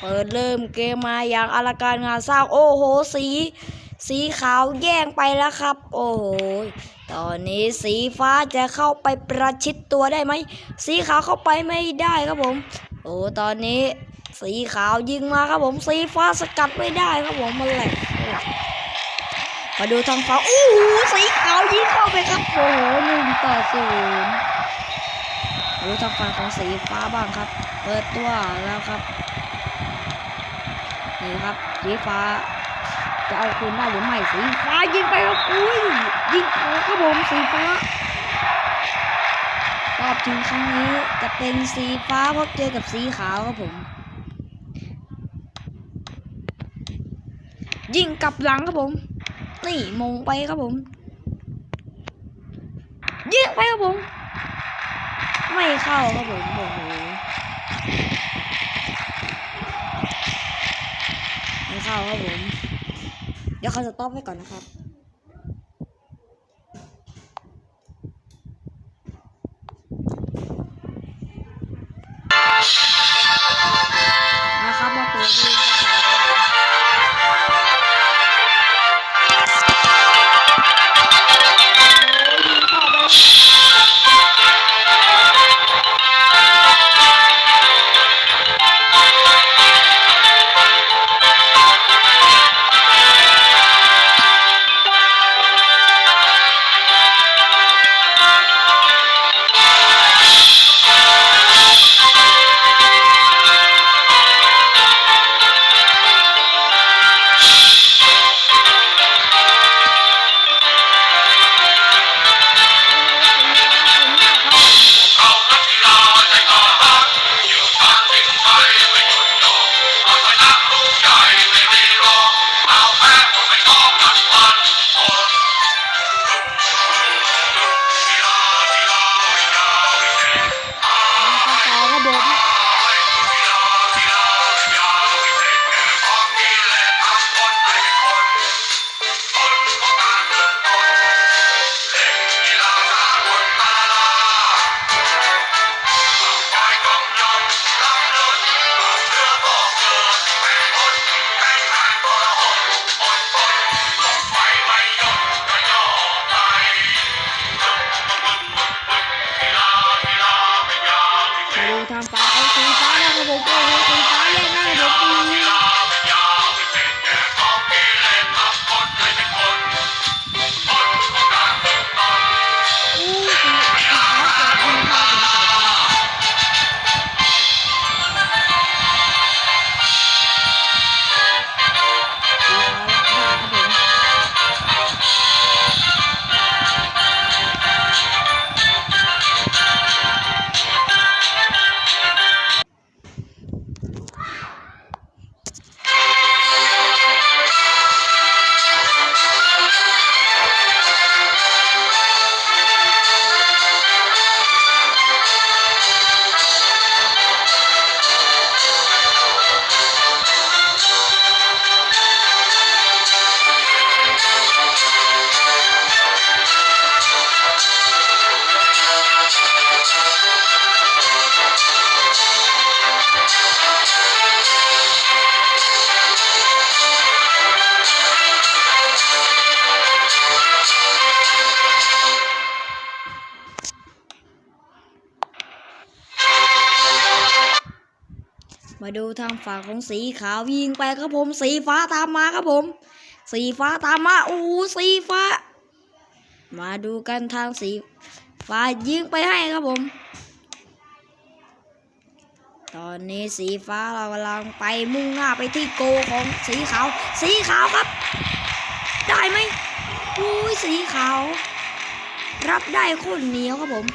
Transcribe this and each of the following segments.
เปิดเริ่มเกมมาอย่างอลังการงานสร้างโอ้โหสี สีขาวแย่งไปแล้วครับ โอ้โหตอนนี้สีฟ้าจะเข้าไปประชิดตัวได้ไหมสีขาวเข้าไปไม่ได้ครับผม โอ้ตอนนี้ สีขาวยิงมาครับผม สีฟ้าสกัดไม่ได้ครับผมมันแหลกแหลกมาดูทางฟ้าโอ้โหสีขาวยิงเข้าไปครับโอ้โหหนึ่งต่อศูนย์ดูทางฝั่งของสีฟ้าบ้างครับ เปิดตัวแล้วครับ นี่ครับสีฟ้า จะเอาคืนได้หรือไม่สีฟ้ายิงไปครับอุ้ยยิงโอ้ครับผมสีฟ้ารอบถึงครั้งนี้จะเป็นสีฟ้าเพราะเจอกับสีขาวครับผม ยิงกลับหลังครับผม นี่มงไปครับผม ยิงไปครับผม ไม่เข้าครับผมโอ้โหไม่เข้าวครับผม เดี๋ยวเขาจะต้อปไว้ก่อนนะครับ มาดูทางฝั่งของสีขาวยิงไปครับผม สีฟ้าตามมาครับผม สีฟ้าตามมาโอ้สีฟ้า มาดูกันทางสีฟ้ายิงไปให้ครับผม ตอนนี้สีฟ้าเรากำลังไปมุ่งหน้าไปที่โกของสีขาว สีขาวครับ ได้ไหมอุ้ยสีขาว รับได้โคตรเหนียวครับผม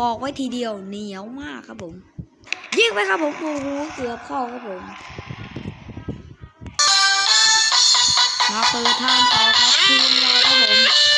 บอกไว้ทีเดียวเหนียวมากครับผม ยิงไปครับผมโอ้โหเกือบเข้าครับผมมาเปิดทางต่อครับทีมเราครับผม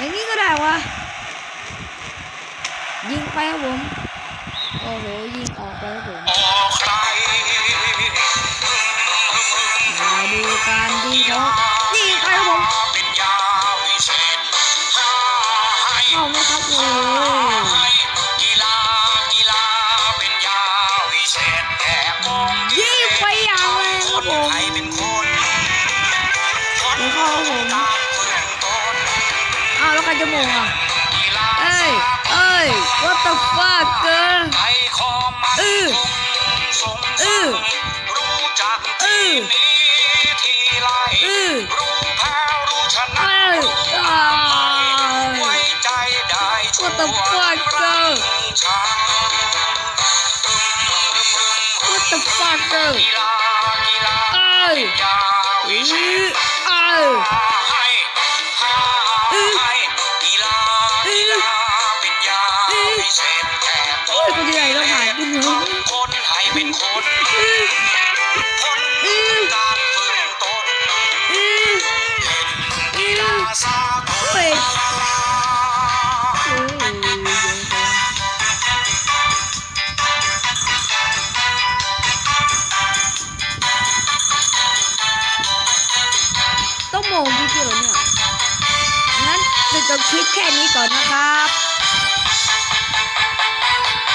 อย่างนี้ก็ได้วะ ยิงไปครับผม โอ้โห ยิงออกไปครับผมออกใครมาดูการยิงเขายิงไปครับผมเป็นยาวิเศษถ้าให้เข้าไหมครับโอ้ ว่ะเอ้ยเอ้ย what the fuck เกินใจคอมันอื้อคงสงอื้สัอรูจักอื้ที่อนี้ที่ไรอื้อรูแพ้รู้ชนะเอ้ยรู้อ้าอภัยยไว้ใจได้ชั่ว What the fuck รักชัง what the fuck เกินเอ้ยอือเอ้ย โอ้ยคนที่ไหนต้องหายไปหัวทำคนให้เป็นคนอื้อคนอื้อการฝึกตนอื้อกีฬาสากลเฮ้ยลาลาลาเอ้ยเดี๋ยวก่อนต้องโมงจริงๆเหรอเนี่ยงั้นจะจบคลิปแค่นี้ก่อนนะครับ